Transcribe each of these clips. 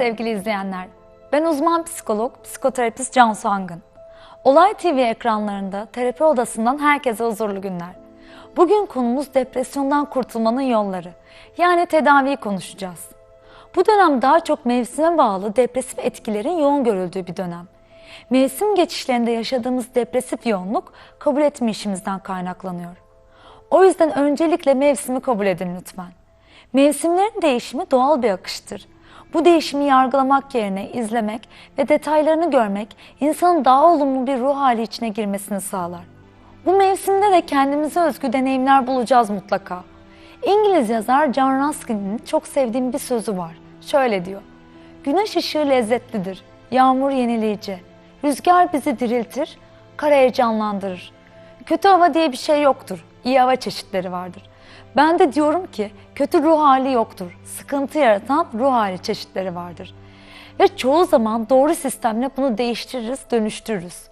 Sevgili izleyenler. Ben uzman psikolog, psikoterapist Cansu Angın. Olay TV ekranlarında terapi odasından herkese huzurlu günler. Bugün konumuz depresyondan kurtulmanın yolları. Yani tedaviyi konuşacağız. Bu dönem daha çok mevsime bağlı depresif etkilerin yoğun görüldüğü bir dönem. Mevsim geçişlerinde yaşadığımız depresif yoğunluk kabul etme işimizden kaynaklanıyor. O yüzden öncelikle mevsimi kabul edin lütfen. Mevsimlerin değişimi doğal bir akıştır. Bu değişimi yargılamak yerine izlemek ve detaylarını görmek insanın daha olumlu bir ruh hali içine girmesini sağlar. Bu mevsimde de kendimize özgü deneyimler bulacağız mutlaka. İngiliz yazar John Ruskin'in çok sevdiğim bir sözü var. Şöyle diyor. Güneş ışığı lezzetlidir, yağmur yenileyici, rüzgar bizi diriltir, kara heyecanlandırır. Kötü hava diye bir şey yoktur, iyi hava çeşitleri vardır. Ben de diyorum ki kötü ruh hali yoktur, sıkıntı yaratan ruh hali çeşitleri vardır. Ve çoğu zaman doğru sistemle bunu değiştiririz, dönüştürürüz.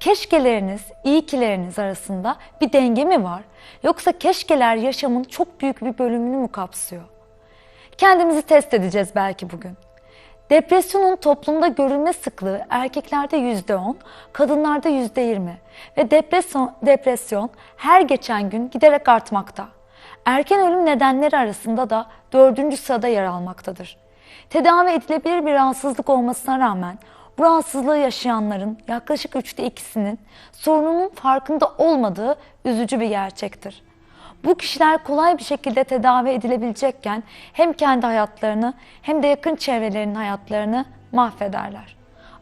Keşkeleriniz, iyikileriniz arasında bir denge mi var? Yoksa keşkeler yaşamın çok büyük bir bölümünü mü kapsıyor? Kendimizi test edeceğiz belki bugün. Depresyonun toplumda görülme sıklığı erkeklerde %10, kadınlarda %20 ve depresyon, depresyon her geçen gün giderek artmakta. Erken ölüm nedenleri arasında da dördüncü sırada yer almaktadır. Tedavi edilebilir bir rahatsızlık olmasına rağmen bu rahatsızlığı yaşayanların yaklaşık üçte ikisinin sorununun farkında olmadığı üzücü bir gerçektir. Bu kişiler kolay bir şekilde tedavi edilebilecekken hem kendi hayatlarını hem de yakın çevrelerinin hayatlarını mahvederler.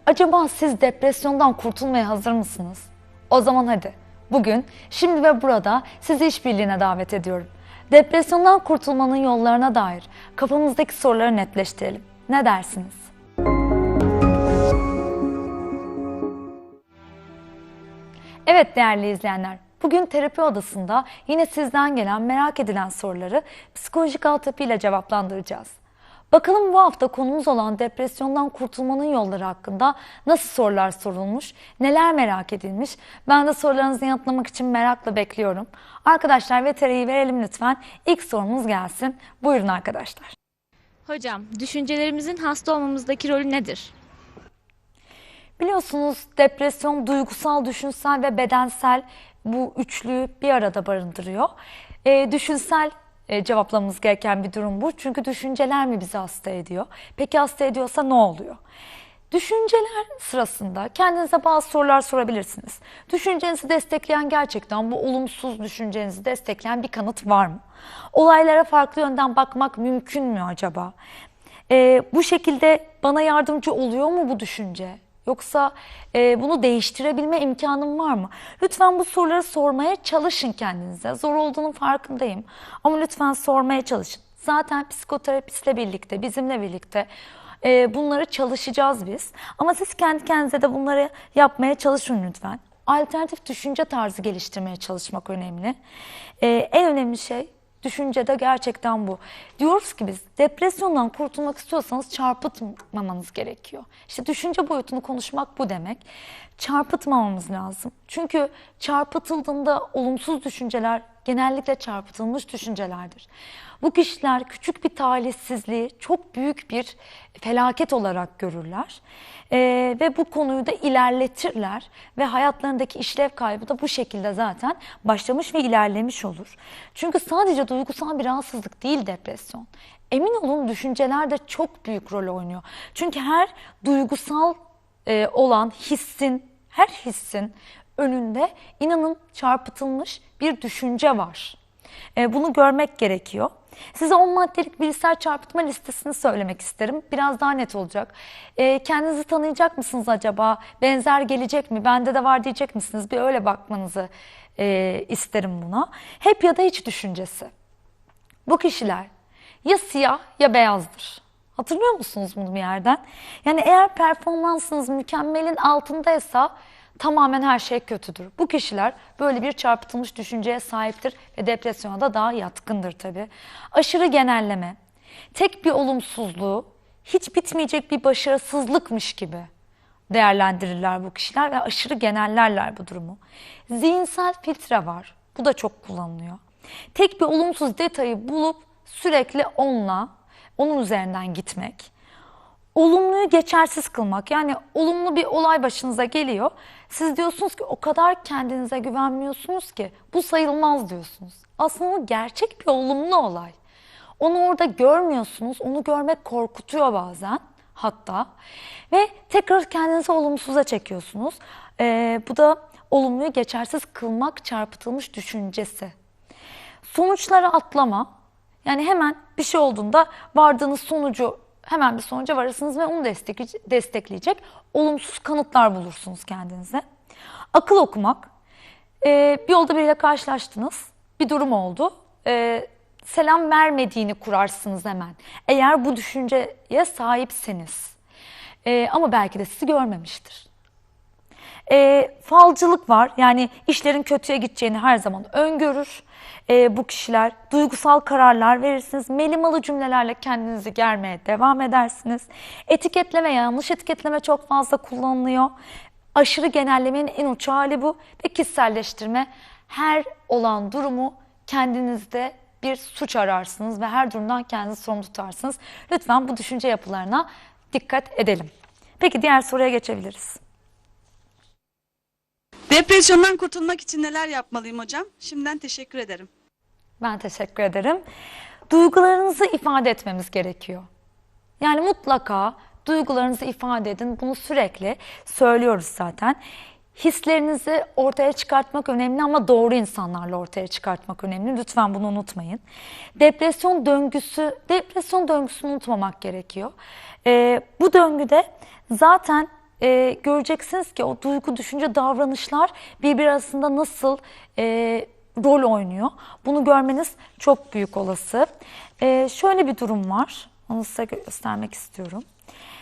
Acaba siz depresyondan kurtulmaya hazır mısınız? O zaman hadi bugün, şimdi ve burada sizi işbirliğine davet ediyorum. Depresyondan kurtulmanın yollarına dair kafamızdaki soruları netleştirelim. Ne dersiniz? Evet değerli izleyenler, bugün terapi odasında yine sizden gelen merak edilen soruları psikolojik altyapıyla cevaplandıracağız. Bakalım bu hafta konumuz olan depresyondan kurtulmanın yolları hakkında nasıl sorular sorulmuş, neler merak edilmiş? Ben de sorularınızı yanıtlamak için merakla bekliyorum. Arkadaşlar VTR'yi verelim lütfen. İlk sorumuz gelsin. Buyurun arkadaşlar. Hocam, düşüncelerimizin hasta olmamızdaki rolü nedir? Biliyorsunuz depresyon duygusal, düşünsel ve bedensel bu üçlüyü bir arada barındırıyor. Ee, düşünsel e, cevaplamamız gereken bir durum bu. Çünkü düşünceler mi bizi hasta ediyor? Peki hasta ediyorsa ne oluyor? Düşünceler sırasında kendinize bazı sorular sorabilirsiniz. Düşüncenizi destekleyen gerçekten bu olumsuz düşüncenizi destekleyen bir kanıt var mı? Olaylara farklı yönden bakmak mümkün mü acaba? Ee, bu şekilde bana yardımcı oluyor mu bu düşünce? Yoksa e, bunu değiştirebilme imkanım var mı? Lütfen bu soruları sormaya çalışın kendinize. Zor olduğunun farkındayım. Ama lütfen sormaya çalışın. Zaten psikoterapistle birlikte, bizimle birlikte e, bunları çalışacağız biz. Ama siz kendi kendinize de bunları yapmaya çalışın lütfen. Alternatif düşünce tarzı geliştirmeye çalışmak önemli. E, en önemli şey düşüncede gerçekten bu. Diyoruz ki biz depresyondan kurtulmak istiyorsanız çarpıtmamanız gerekiyor. İşte düşünce boyutunu konuşmak bu demek. Çarpıtmamamız lazım. Çünkü çarpıtıldığında olumsuz düşünceler genellikle çarpıtılmış düşüncelerdir. Bu kişiler küçük bir talihsizliği çok büyük bir felaket olarak görürler. Ee, ve bu konuyu da ilerletirler ve hayatlarındaki işlev kaybı da bu şekilde zaten başlamış ve ilerlemiş olur. Çünkü sadece duygusal bir rahatsızlık değil depresyon. Emin olun düşünceler de çok büyük rol oynuyor. Çünkü her duygusal e, olan hissin, her hissin önünde inanın çarpıtılmış bir düşünce var. E, bunu görmek gerekiyor. Size 10 maddelik bilgisayar çarpıtma listesini söylemek isterim. Biraz daha net olacak. E, kendinizi tanıyacak mısınız acaba? Benzer gelecek mi? Bende de var diyecek misiniz? Bir öyle bakmanızı e, isterim buna. Hep ya da hiç düşüncesi. Bu kişiler ya siyah ya beyazdır. Hatırlıyor musunuz bunu bir yerden? Yani eğer performansınız mükemmelin altındaysa tamamen her şey kötüdür. Bu kişiler böyle bir çarpıtılmış düşünceye sahiptir ve depresyona da daha yatkındır tabii. Aşırı genelleme, tek bir olumsuzluğu hiç bitmeyecek bir başarısızlıkmış gibi değerlendirirler bu kişiler ve aşırı genellerler bu durumu. Zihinsel filtre var. Bu da çok kullanılıyor. Tek bir olumsuz detayı bulup sürekli onunla, onun üzerinden gitmek. olumluyu geçersiz kılmak. Yani olumlu bir olay başınıza geliyor. Siz diyorsunuz ki o kadar kendinize güvenmiyorsunuz ki bu sayılmaz diyorsunuz. Aslında gerçek bir olumlu olay. Onu orada görmüyorsunuz. Onu görmek korkutuyor bazen hatta. Ve tekrar kendinizi olumsuza çekiyorsunuz. Ee, bu da olumluyu geçersiz kılmak çarpıtılmış düşüncesi. Sonuçları atlama. Yani hemen bir şey olduğunda vardığınız sonucu hemen bir sonuca varırsınız ve onu destek- destekleyecek olumsuz kanıtlar bulursunuz kendinize. Akıl okumak. Ee, bir yolda biriyle karşılaştınız. Bir durum oldu. Ee, selam vermediğini kurarsınız hemen. Eğer bu düşünceye sahipseniz. Ee, ama belki de sizi görmemiştir. E, falcılık var. Yani işlerin kötüye gideceğini her zaman öngörür. E, bu kişiler duygusal kararlar verirsiniz. Melimalı cümlelerle kendinizi germeye devam edersiniz. Etiketleme, yanlış etiketleme çok fazla kullanılıyor. Aşırı genellemenin en uç hali bu. Ve kişiselleştirme her olan durumu kendinizde bir suç ararsınız ve her durumdan kendinizi sorumlu tutarsınız. Lütfen bu düşünce yapılarına dikkat edelim. Peki diğer soruya geçebiliriz. Depresyondan kurtulmak için neler yapmalıyım hocam? Şimdiden teşekkür ederim. Ben teşekkür ederim. Duygularınızı ifade etmemiz gerekiyor. Yani mutlaka duygularınızı ifade edin. Bunu sürekli söylüyoruz zaten. Hislerinizi ortaya çıkartmak önemli ama doğru insanlarla ortaya çıkartmak önemli. Lütfen bunu unutmayın. Depresyon döngüsü, depresyon döngüsünü unutmamak gerekiyor. Ee, bu döngüde zaten e, göreceksiniz ki o duygu, düşünce, davranışlar birbiri arasında nasıl e, rol oynuyor. Bunu görmeniz çok büyük olası. E, şöyle bir durum var. Onu size göstermek istiyorum.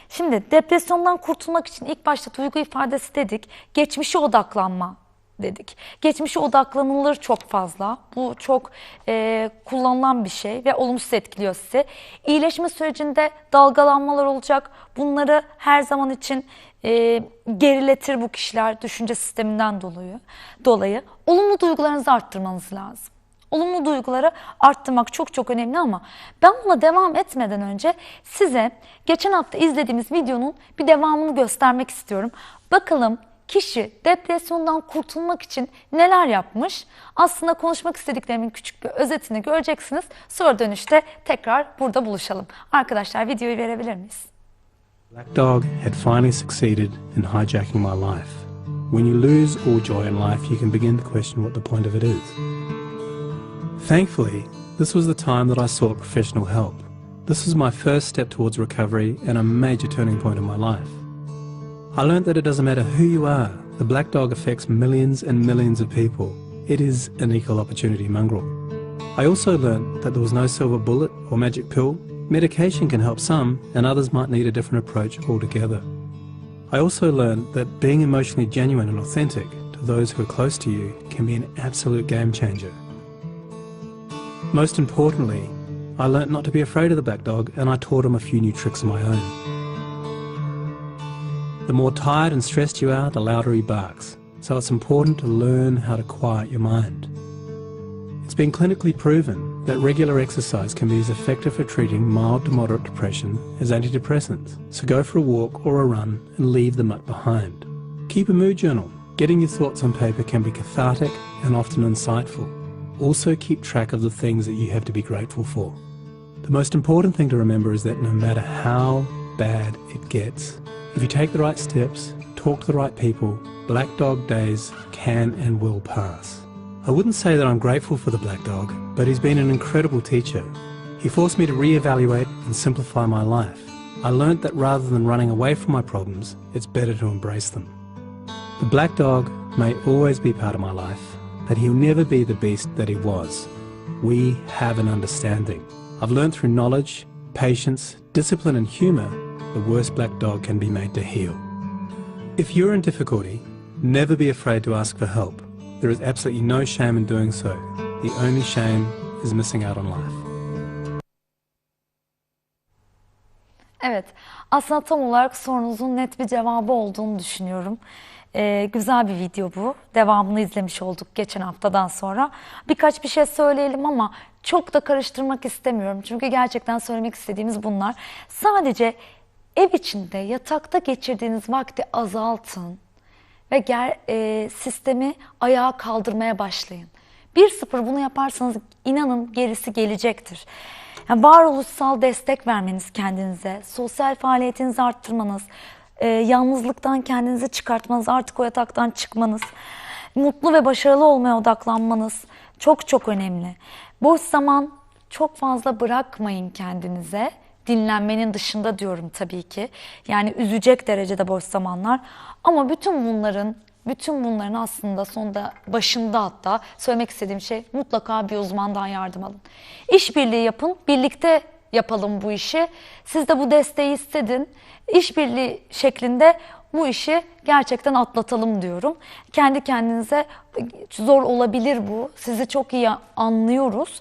Şimdi depresyondan kurtulmak için ilk başta duygu ifadesi dedik. Geçmişe odaklanma dedik. Geçmişe odaklanılır çok fazla. Bu çok e, kullanılan bir şey ve olumsuz etkiliyor sizi. İyileşme sürecinde dalgalanmalar olacak. Bunları her zaman için e, geriletir bu kişiler düşünce sisteminden dolayı. Dolayı olumlu duygularınızı arttırmanız lazım. Olumlu duyguları arttırmak çok çok önemli ama ben buna devam etmeden önce size geçen hafta izlediğimiz videonun bir devamını göstermek istiyorum. Bakalım kişi depresyondan kurtulmak için neler yapmış? Aslında konuşmak istediklerimin küçük bir özetini göreceksiniz. Sonra dönüşte tekrar burada buluşalım. Arkadaşlar videoyu verebilir miyiz? Black Dog had finally succeeded in hijacking my life. When you lose all joy in life, you can begin to question what the point of it is. Thankfully, this was the time that I sought professional help. This was my first step towards recovery and a major turning point in my life. I learned that it doesn't matter who you are, the black dog affects millions and millions of people. It is an equal opportunity mongrel. I also learned that there was no silver bullet or magic pill. Medication can help some, and others might need a different approach altogether. I also learned that being emotionally genuine and authentic to those who are close to you can be an absolute game changer. Most importantly, I learnt not to be afraid of the black dog and I taught him a few new tricks of my own. The more tired and stressed you are, the louder he barks, so it's important to learn how to quiet your mind. It's been clinically proven that regular exercise can be as effective for treating mild to moderate depression as antidepressants, so go for a walk or a run and leave the mutt behind. Keep a mood journal. Getting your thoughts on paper can be cathartic and often insightful. Also keep track of the things that you have to be grateful for. The most important thing to remember is that no matter how bad it gets, if you take the right steps, talk to the right people, Black Dog days can and will pass. I wouldn't say that I'm grateful for the Black Dog, but he's been an incredible teacher. He forced me to re-evaluate and simplify my life. I learnt that rather than running away from my problems, it's better to embrace them. The Black Dog may always be part of my life, but he'll never be the beast that he was. We have an understanding. I've learned through knowledge, patience, discipline, and humour the worst black dog can be made to heal. If you're in difficulty, never be afraid to ask for help. There is absolutely no shame in doing so. The only shame is missing out on life. Evet, aslında tam olarak sorunuzun net bir cevabı olduğunu düşünüyorum. Ee, güzel bir video bu. Devamını izlemiş olduk geçen haftadan sonra. Birkaç bir şey söyleyelim ama çok da karıştırmak istemiyorum. Çünkü gerçekten söylemek istediğimiz bunlar. Sadece ev içinde yatakta geçirdiğiniz vakti azaltın ve ger, e, sistemi ayağa kaldırmaya başlayın. 1-0 bunu yaparsanız inanın gerisi gelecektir. Yani varoluşsal destek vermeniz kendinize, sosyal faaliyetinizi arttırmanız, e, yalnızlıktan kendinizi çıkartmanız, artık o yataktan çıkmanız, mutlu ve başarılı olmaya odaklanmanız çok çok önemli. Boş zaman çok fazla bırakmayın kendinize. Dinlenmenin dışında diyorum tabii ki. Yani üzecek derecede boş zamanlar. Ama bütün bunların bütün bunların aslında sonunda başında hatta söylemek istediğim şey mutlaka bir uzmandan yardım alın. İşbirliği yapın, birlikte yapalım bu işi. Siz de bu desteği istedin. İşbirliği şeklinde bu işi gerçekten atlatalım diyorum. Kendi kendinize zor olabilir bu. Sizi çok iyi anlıyoruz.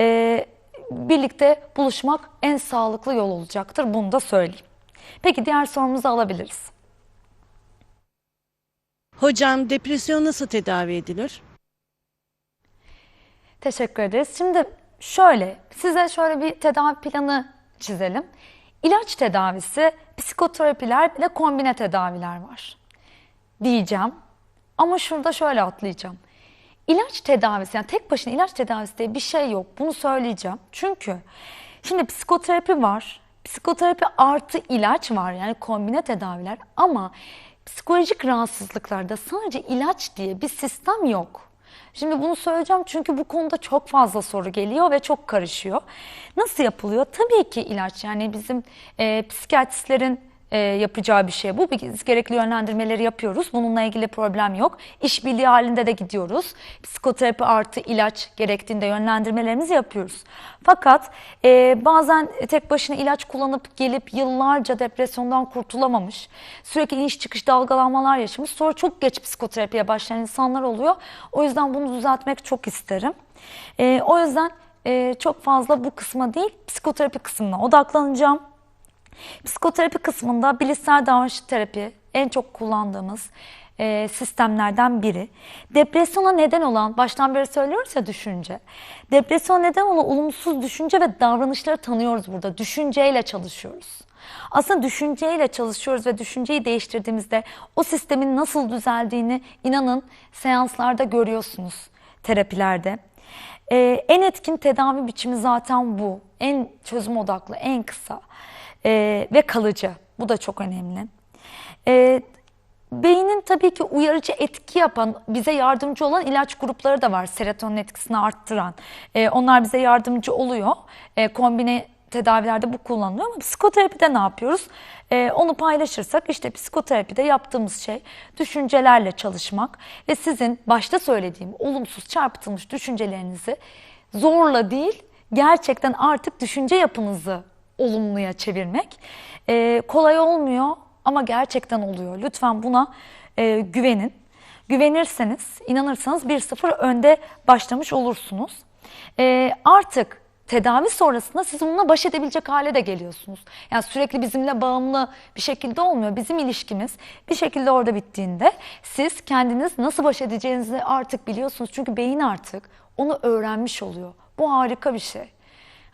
Ee, birlikte buluşmak en sağlıklı yol olacaktır. Bunu da söyleyeyim. Peki diğer sorumuzu alabiliriz. Hocam depresyon nasıl tedavi edilir? Teşekkür ederiz. Şimdi şöyle, size şöyle bir tedavi planı çizelim. İlaç tedavisi, psikoterapiler ve kombine tedaviler var. Diyeceğim. Ama şurada şöyle atlayacağım. İlaç tedavisi, yani tek başına ilaç tedavisi diye bir şey yok. Bunu söyleyeceğim. Çünkü şimdi psikoterapi var. Psikoterapi artı ilaç var yani kombine tedaviler ama psikolojik rahatsızlıklarda sadece ilaç diye bir sistem yok. Şimdi bunu söyleyeceğim çünkü bu konuda çok fazla soru geliyor ve çok karışıyor. Nasıl yapılıyor? Tabii ki ilaç yani bizim e, psikiyatristlerin e, yapacağı bir şey bu. Biz gerekli yönlendirmeleri yapıyoruz. Bununla ilgili problem yok. İşbirliği halinde de gidiyoruz. Psikoterapi artı ilaç gerektiğinde yönlendirmelerimizi yapıyoruz. Fakat e, bazen tek başına ilaç kullanıp gelip yıllarca depresyondan kurtulamamış, sürekli iniş çıkış dalgalanmalar yaşamış, sonra çok geç psikoterapiye başlayan insanlar oluyor. O yüzden bunu düzeltmek çok isterim. E, o yüzden e, çok fazla bu kısma değil, psikoterapi kısmına odaklanacağım. Psikoterapi kısmında bilişsel davranış terapi en çok kullandığımız e, sistemlerden biri. Depresyona neden olan, baştan beri söylüyoruz ya düşünce. Depresyona neden olan olumsuz düşünce ve davranışları tanıyoruz burada. Düşünceyle çalışıyoruz. Aslında düşünceyle çalışıyoruz ve düşünceyi değiştirdiğimizde o sistemin nasıl düzeldiğini inanın seanslarda görüyorsunuz terapilerde. Ee, en etkin tedavi biçimi zaten bu. En çözüm odaklı, en kısa ee, ve kalıcı. Bu da çok önemli. Ee, beynin tabii ki uyarıcı etki yapan, bize yardımcı olan ilaç grupları da var. Serotonin etkisini arttıran. Ee, onlar bize yardımcı oluyor. Ee, kombine tedavilerde bu kullanılıyor ama psikoterapide ne yapıyoruz? Ee, onu paylaşırsak işte psikoterapide yaptığımız şey düşüncelerle çalışmak ve sizin başta söylediğim olumsuz çarpıtılmış düşüncelerinizi zorla değil gerçekten artık düşünce yapınızı olumluya çevirmek. Ee, kolay olmuyor ama gerçekten oluyor. Lütfen buna e, güvenin. Güvenirseniz, inanırsanız 1-0 önde başlamış olursunuz. Ee, artık tedavi sonrasında siz bununla baş edebilecek hale de geliyorsunuz. Yani sürekli bizimle bağımlı bir şekilde olmuyor. Bizim ilişkimiz bir şekilde orada bittiğinde siz kendiniz nasıl baş edeceğinizi artık biliyorsunuz. Çünkü beyin artık onu öğrenmiş oluyor. Bu harika bir şey.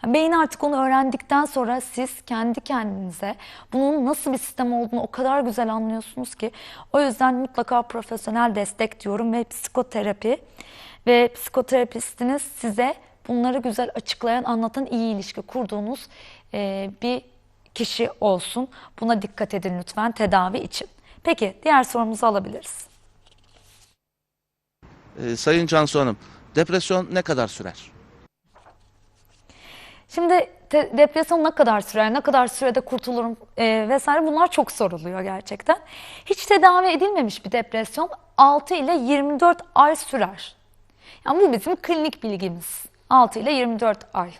Beyin artık onu öğrendikten sonra siz kendi kendinize bunun nasıl bir sistem olduğunu o kadar güzel anlıyorsunuz ki o yüzden mutlaka profesyonel destek diyorum ve psikoterapi ve psikoterapistiniz size bunları güzel açıklayan, anlatan iyi ilişki kurduğunuz e, bir kişi olsun. Buna dikkat edin lütfen tedavi için. Peki diğer sorumuzu alabiliriz. Ee, Sayın Cansu Hanım, depresyon ne kadar sürer? Şimdi depresyon ne kadar sürer, ne kadar sürede kurtulurum e, vesaire bunlar çok soruluyor gerçekten. Hiç tedavi edilmemiş bir depresyon 6 ile 24 ay sürer. Yani bu bizim klinik bilgimiz. 6 ile 24 ay.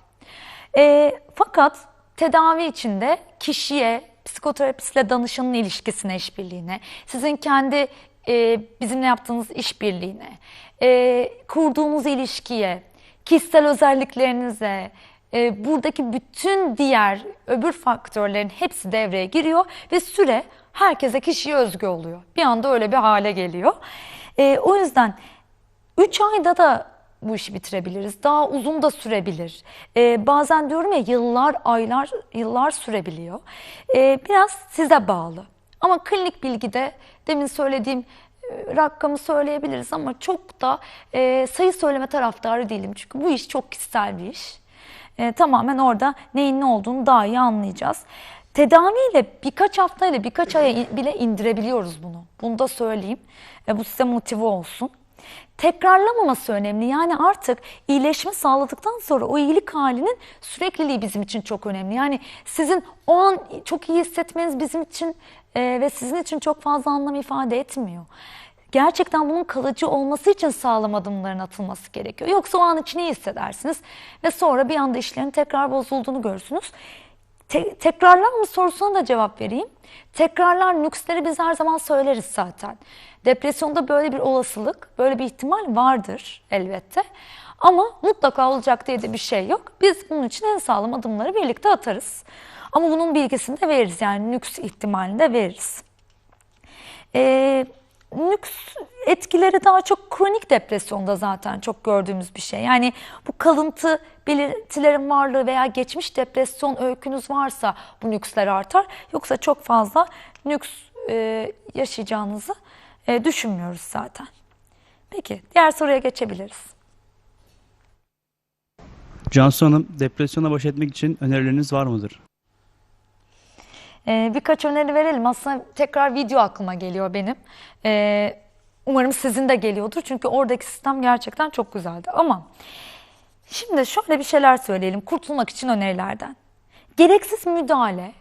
E, fakat tedavi içinde kişiye, psikoterapistle danışanın ilişkisine, işbirliğine, sizin kendi e, bizimle yaptığınız işbirliğine, e, kurduğunuz ilişkiye, kişisel özelliklerinize, e, buradaki bütün diğer öbür faktörlerin hepsi devreye giriyor ve süre herkese kişiye özgü oluyor. Bir anda öyle bir hale geliyor. E, o yüzden 3 ayda da bu işi bitirebiliriz. Daha uzun da sürebilir. Ee, bazen diyorum ya yıllar, aylar, yıllar sürebiliyor. Ee, biraz size bağlı. Ama klinik bilgide demin söylediğim e, rakamı söyleyebiliriz ama çok da e, sayı söyleme taraftarı değilim. Çünkü bu iş çok kişisel bir iş. E, tamamen orada neyin ne olduğunu daha iyi anlayacağız. Tedaviyle birkaç haftayla birkaç aya bile indirebiliyoruz bunu. Bunu da söyleyeyim. E, bu size motive olsun. Tekrarlamaması önemli. Yani artık iyileşme sağladıktan sonra o iyilik halinin sürekliliği bizim için çok önemli. Yani sizin o an çok iyi hissetmeniz bizim için e, ve sizin için çok fazla anlam ifade etmiyor. Gerçekten bunun kalıcı olması için sağlam adımların atılması gerekiyor. Yoksa o an için iyi hissedersiniz ve sonra bir anda işlerin tekrar bozulduğunu görürsünüz. Te- tekrarlar mı sorusuna da cevap vereyim. Tekrarlar nüksleri biz her zaman söyleriz zaten. Depresyonda böyle bir olasılık, böyle bir ihtimal vardır elbette. Ama mutlaka olacak diye de bir şey yok. Biz bunun için en sağlam adımları birlikte atarız. Ama bunun bilgisini de veririz yani nüks ihtimalini de veririz. Ee, nüks etkileri daha çok kronik depresyonda zaten çok gördüğümüz bir şey. Yani bu kalıntı belirtilerin varlığı veya geçmiş depresyon öykünüz varsa bu nüksler artar. Yoksa çok fazla nüks e, yaşayacağınızı e, düşünmüyoruz zaten. Peki diğer soruya geçebiliriz. Cansu Hanım, depresyona baş etmek için önerileriniz var mıdır? Ee, birkaç öneri verelim. Aslında tekrar video aklıma geliyor benim. Ee, umarım sizin de geliyordur. Çünkü oradaki sistem gerçekten çok güzeldi. Ama şimdi şöyle bir şeyler söyleyelim kurtulmak için önerilerden. Gereksiz müdahale,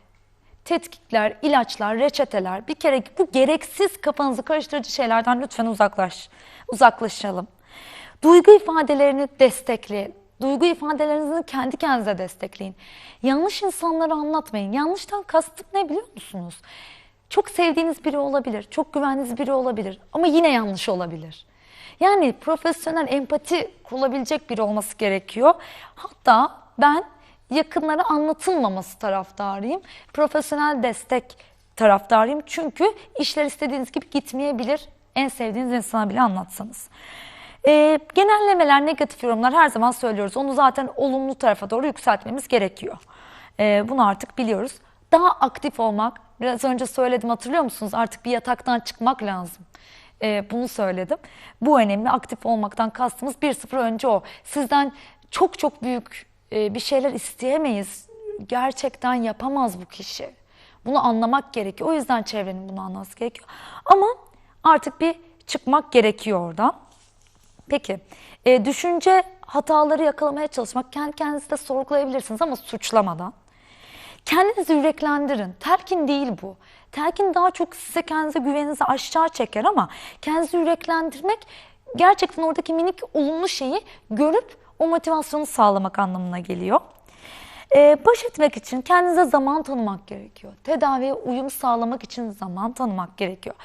tetkikler, ilaçlar, reçeteler bir kere bu gereksiz kafanızı karıştırıcı şeylerden lütfen uzaklaş, uzaklaşalım. Duygu ifadelerini destekleyin. Duygu ifadelerinizi kendi kendinize destekleyin. Yanlış insanlara anlatmayın. Yanlıştan kastım ne biliyor musunuz? Çok sevdiğiniz biri olabilir, çok güvendiğiniz biri olabilir ama yine yanlış olabilir. Yani profesyonel empati kurulabilecek biri olması gerekiyor. Hatta ben yakınlara anlatılmaması taraftarıyım. Profesyonel destek taraftarıyım. Çünkü işler istediğiniz gibi gitmeyebilir. En sevdiğiniz insana bile anlatsanız. Ee, genellemeler, negatif yorumlar her zaman söylüyoruz. Onu zaten olumlu tarafa doğru yükseltmemiz gerekiyor. Ee, bunu artık biliyoruz. Daha aktif olmak, biraz önce söyledim hatırlıyor musunuz? Artık bir yataktan çıkmak lazım. Ee, bunu söyledim. Bu önemli. Aktif olmaktan kastımız bir sıfır önce o. Sizden çok çok büyük e, bir şeyler isteyemeyiz. Gerçekten yapamaz bu kişi. Bunu anlamak gerekiyor. O yüzden çevrenin bunu anlaması gerekiyor. Ama artık bir çıkmak gerekiyor oradan. Peki, e, düşünce hataları yakalamaya çalışmak, kendi kendinizi de sorgulayabilirsiniz ama suçlamadan. Kendinizi yüreklendirin. Telkin değil bu. Telkin daha çok size kendinize güveninizi aşağı çeker ama kendinizi yüreklendirmek gerçekten oradaki minik olumlu şeyi görüp o motivasyonu sağlamak anlamına geliyor. Ee, baş etmek için kendinize zaman tanımak gerekiyor. Tedaviye uyum sağlamak için zaman tanımak gerekiyor.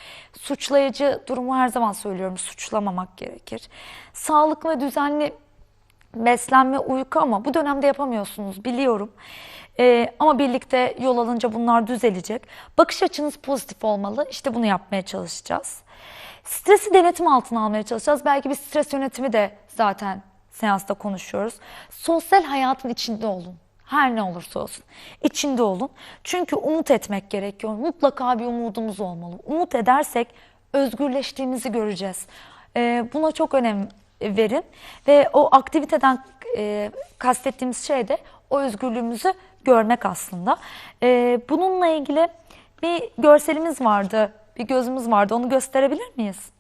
Suçlayıcı durumu her zaman söylüyorum suçlamamak gerekir. Sağlıklı ve düzenli beslenme, uyku ama bu dönemde yapamıyorsunuz biliyorum. Ee, ama birlikte yol alınca bunlar düzelecek. Bakış açınız pozitif olmalı. İşte bunu yapmaya çalışacağız. Stresi denetim altına almaya çalışacağız. Belki bir stres yönetimi de zaten seansta konuşuyoruz. Sosyal hayatın içinde olun. Her ne olursa olsun. içinde olun. Çünkü umut etmek gerekiyor. Mutlaka bir umudumuz olmalı. Umut edersek özgürleştiğimizi göreceğiz. Ee, buna çok önem verin. Ve o aktiviteden e, kastettiğimiz şey de o özgürlüğümüzü görmek aslında. Ee, bununla ilgili bir görselimiz vardı. Bir gözümüz vardı. Onu gösterebilir miyiz?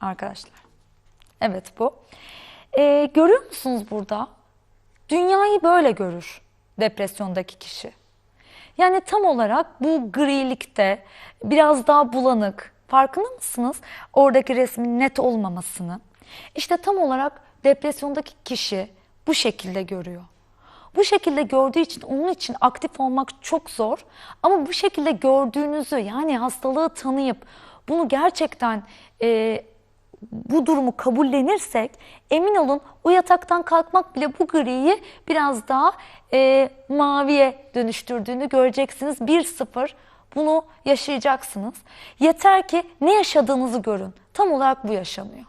Arkadaşlar. Evet bu. Ee, görüyor musunuz burada? Dünyayı böyle görür depresyondaki kişi. Yani tam olarak bu grilikte biraz daha bulanık. Farkında mısınız? Oradaki resmin net olmamasını. İşte tam olarak depresyondaki kişi bu şekilde görüyor. Bu şekilde gördüğü için onun için aktif olmak çok zor. Ama bu şekilde gördüğünüzü yani hastalığı tanıyıp bunu gerçekten e, bu durumu kabullenirsek emin olun o yataktan kalkmak bile bu griyi biraz daha e, maviye dönüştürdüğünü göreceksiniz. 1-0 bunu yaşayacaksınız. Yeter ki ne yaşadığınızı görün. Tam olarak bu yaşanıyor.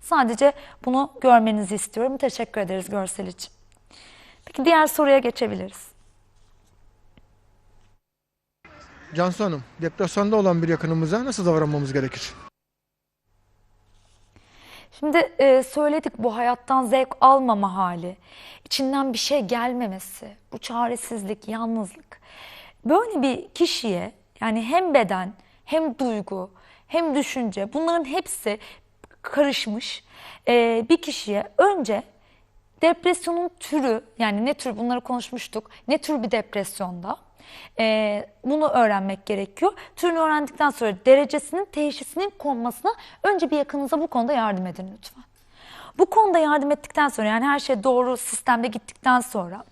Sadece bunu görmenizi istiyorum. Teşekkür ederiz görsel için. Peki diğer soruya geçebiliriz. Cansu Hanım, depresyonda olan bir yakınımıza nasıl davranmamız gerekir? Şimdi e, söyledik bu hayattan zevk almama hali, içinden bir şey gelmemesi, bu çaresizlik, yalnızlık. Böyle bir kişiye yani hem beden hem duygu hem düşünce bunların hepsi karışmış e, bir kişiye önce depresyonun türü yani ne tür bunları konuşmuştuk ne tür bir depresyonda e, bunu öğrenmek gerekiyor. Türünü öğrendikten sonra derecesinin teşhisinin konmasına önce bir yakınınıza bu konuda yardım edin lütfen. Bu konuda yardım ettikten sonra yani her şey doğru sistemde gittikten sonra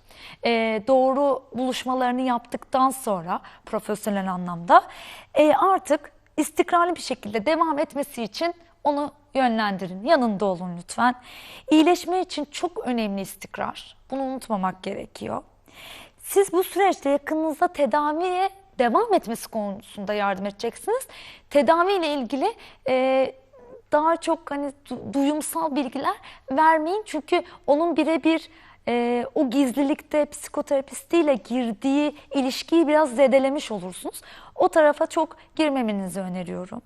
e, doğru buluşmalarını yaptıktan sonra profesyonel anlamda e, artık istikrarlı bir şekilde devam etmesi için onu yönlendirin. Yanında olun lütfen. İyileşme için çok önemli istikrar. Bunu unutmamak gerekiyor. Siz bu süreçte yakınınıza tedaviye devam etmesi konusunda yardım edeceksiniz. Tedaviyle ilgili e, daha çok hani du- duyumsal bilgiler vermeyin. Çünkü onun birebir e, o gizlilikte psikoterapistiyle girdiği ilişkiyi biraz zedelemiş olursunuz. O tarafa çok girmemenizi öneriyorum.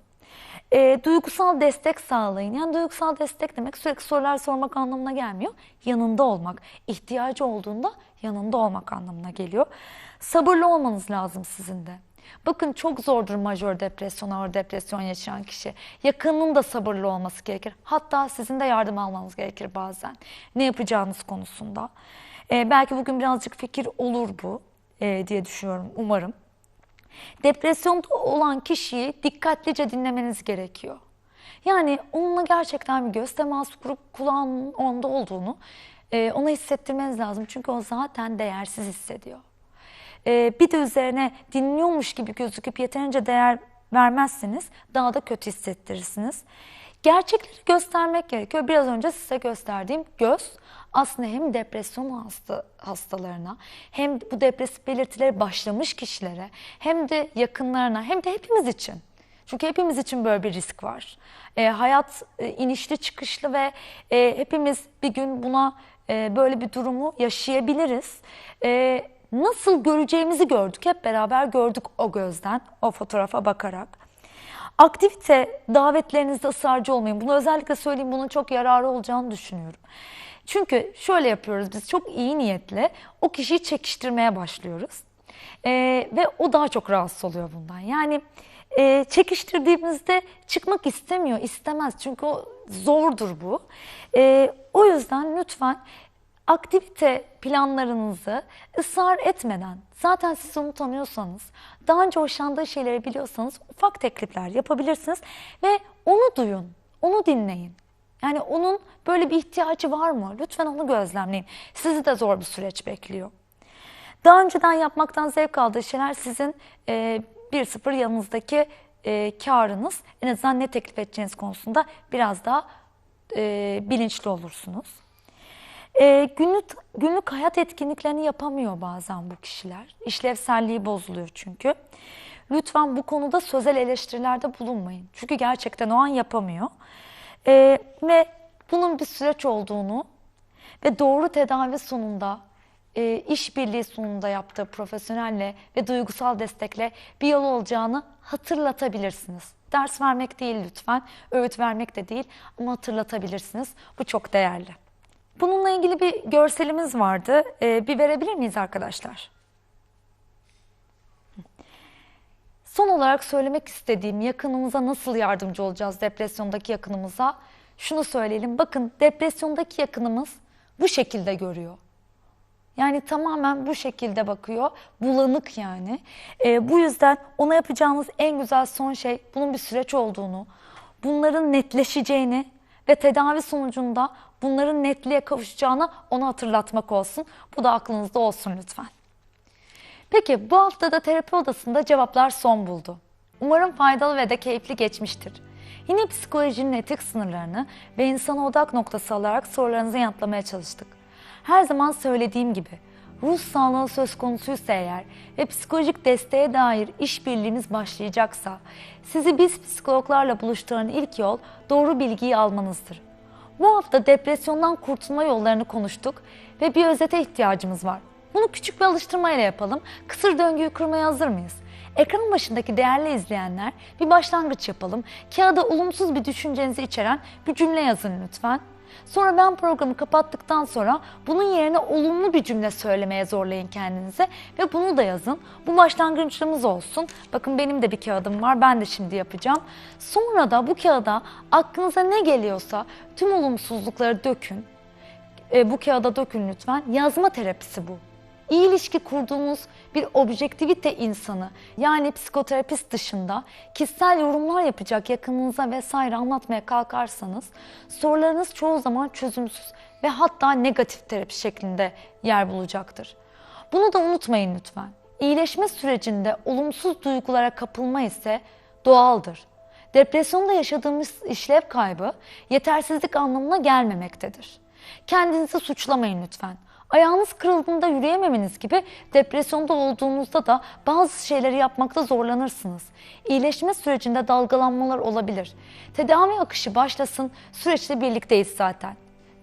E, duygusal destek sağlayın. Yani duygusal destek demek sürekli sorular sormak anlamına gelmiyor. Yanında olmak, ihtiyacı olduğunda yanında olmak anlamına geliyor. Sabırlı olmanız lazım sizin de. Bakın çok zordur majör depresyon, ağır depresyon yaşayan kişi. Yakınının da sabırlı olması gerekir. Hatta sizin de yardım almanız gerekir bazen. Ne yapacağınız konusunda. E, belki bugün birazcık fikir olur bu e, diye düşünüyorum umarım. Depresyonda olan kişiyi dikkatlice dinlemeniz gerekiyor. Yani onunla gerçekten bir göz teması kurup kulağının onda olduğunu e, ona hissettirmeniz lazım. Çünkü o zaten değersiz hissediyor. E, bir de üzerine dinliyormuş gibi gözüküp yeterince değer vermezseniz daha da kötü hissettirirsiniz. Gerçekleri göstermek gerekiyor. Biraz önce size gösterdiğim göz aslında hem depresyon hasta, hastalarına hem bu depresif belirtileri başlamış kişilere hem de yakınlarına hem de hepimiz için. Çünkü hepimiz için böyle bir risk var. E, hayat e, inişli çıkışlı ve e, hepimiz bir gün buna e, böyle bir durumu yaşayabiliriz. E, nasıl göreceğimizi gördük. Hep beraber gördük o gözden, o fotoğrafa bakarak. Aktivite davetlerinizde ısrarcı olmayın. Bunu özellikle söyleyeyim bunun çok yararı olacağını düşünüyorum. Çünkü şöyle yapıyoruz biz çok iyi niyetle o kişiyi çekiştirmeye başlıyoruz. Ee, ve o daha çok rahatsız oluyor bundan. Yani e, çekiştirdiğimizde çıkmak istemiyor, istemez. Çünkü o zordur bu. Ee, o yüzden lütfen aktivite planlarınızı ısrar etmeden zaten siz onu tanıyorsanız daha önce hoşlandığı şeyleri biliyorsanız ufak teklifler yapabilirsiniz ve onu duyun, onu dinleyin. Yani onun böyle bir ihtiyacı var mı? Lütfen onu gözlemleyin. Sizi de zor bir süreç bekliyor. Daha önceden yapmaktan zevk aldığı şeyler sizin e, 1-0 yanınızdaki e, karınız. En azından ne teklif edeceğiniz konusunda biraz daha e, bilinçli olursunuz. E, günlük, günlük hayat etkinliklerini yapamıyor bazen bu kişiler. İşlevselliği bozuluyor çünkü. Lütfen bu konuda sözel eleştirilerde bulunmayın. Çünkü gerçekten o an yapamıyor. E, ve bunun bir süreç olduğunu ve doğru tedavi sonunda, e, işbirliği sonunda yaptığı profesyonelle ve duygusal destekle bir yol olacağını hatırlatabilirsiniz. Ders vermek değil lütfen, öğüt vermek de değil ama hatırlatabilirsiniz. Bu çok değerli. Bununla ilgili bir görselimiz vardı. Ee, bir verebilir miyiz arkadaşlar? Son olarak söylemek istediğim yakınımıza nasıl yardımcı olacağız depresyondaki yakınımıza? Şunu söyleyelim. Bakın depresyondaki yakınımız bu şekilde görüyor. Yani tamamen bu şekilde bakıyor. Bulanık yani. Ee, bu yüzden ona yapacağınız en güzel son şey bunun bir süreç olduğunu, bunların netleşeceğini ve tedavi sonucunda bunların netliğe kavuşacağını ona hatırlatmak olsun. Bu da aklınızda olsun lütfen. Peki bu hafta da terapi odasında cevaplar son buldu. Umarım faydalı ve de keyifli geçmiştir. Yine psikolojinin etik sınırlarını ve insana odak noktası alarak sorularınızı yanıtlamaya çalıştık. Her zaman söylediğim gibi ruh sağlığı söz konusuysa eğer ve psikolojik desteğe dair işbirliğiniz başlayacaksa sizi biz psikologlarla buluşturan ilk yol doğru bilgiyi almanızdır. Bu hafta depresyondan kurtulma yollarını konuştuk ve bir özete ihtiyacımız var. Bunu küçük bir alıştırmayla yapalım. Kısır döngüyü kurmaya hazır mıyız? Ekran başındaki değerli izleyenler bir başlangıç yapalım. Kağıda olumsuz bir düşüncenizi içeren bir cümle yazın lütfen. Sonra ben programı kapattıktan sonra bunun yerine olumlu bir cümle söylemeye zorlayın kendinize ve bunu da yazın. Bu başlangıcımız olsun. Bakın benim de bir kağıdım var. Ben de şimdi yapacağım. Sonra da bu kağıda aklınıza ne geliyorsa tüm olumsuzlukları dökün. E, bu kağıda dökün lütfen. Yazma terapisi bu. İyi ilişki kurduğunuz bir objektivite insanı yani psikoterapist dışında kişisel yorumlar yapacak yakınınıza vesaire anlatmaya kalkarsanız sorularınız çoğu zaman çözümsüz ve hatta negatif terapi şeklinde yer bulacaktır. Bunu da unutmayın lütfen. İyileşme sürecinde olumsuz duygulara kapılma ise doğaldır. Depresyonda yaşadığımız işlev kaybı yetersizlik anlamına gelmemektedir. Kendinizi suçlamayın lütfen. Ayağınız kırıldığında yürüyememeniz gibi depresyonda olduğunuzda da bazı şeyleri yapmakta zorlanırsınız. İyileşme sürecinde dalgalanmalar olabilir. Tedavi akışı başlasın, süreçte birlikteyiz zaten.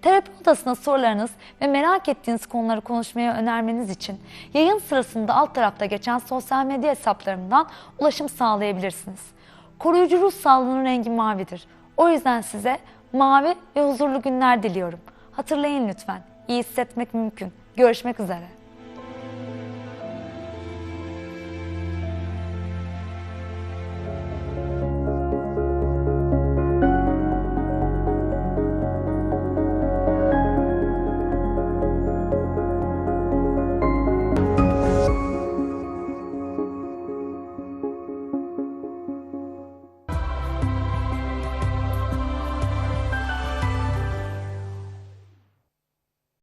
Terapi odasına sorularınız ve merak ettiğiniz konuları konuşmaya önermeniz için yayın sırasında alt tarafta geçen sosyal medya hesaplarımdan ulaşım sağlayabilirsiniz. Koruyucu ruh sağlığının rengi mavidir. O yüzden size mavi ve huzurlu günler diliyorum. Hatırlayın lütfen, iyi hissetmek mümkün. Görüşmek üzere.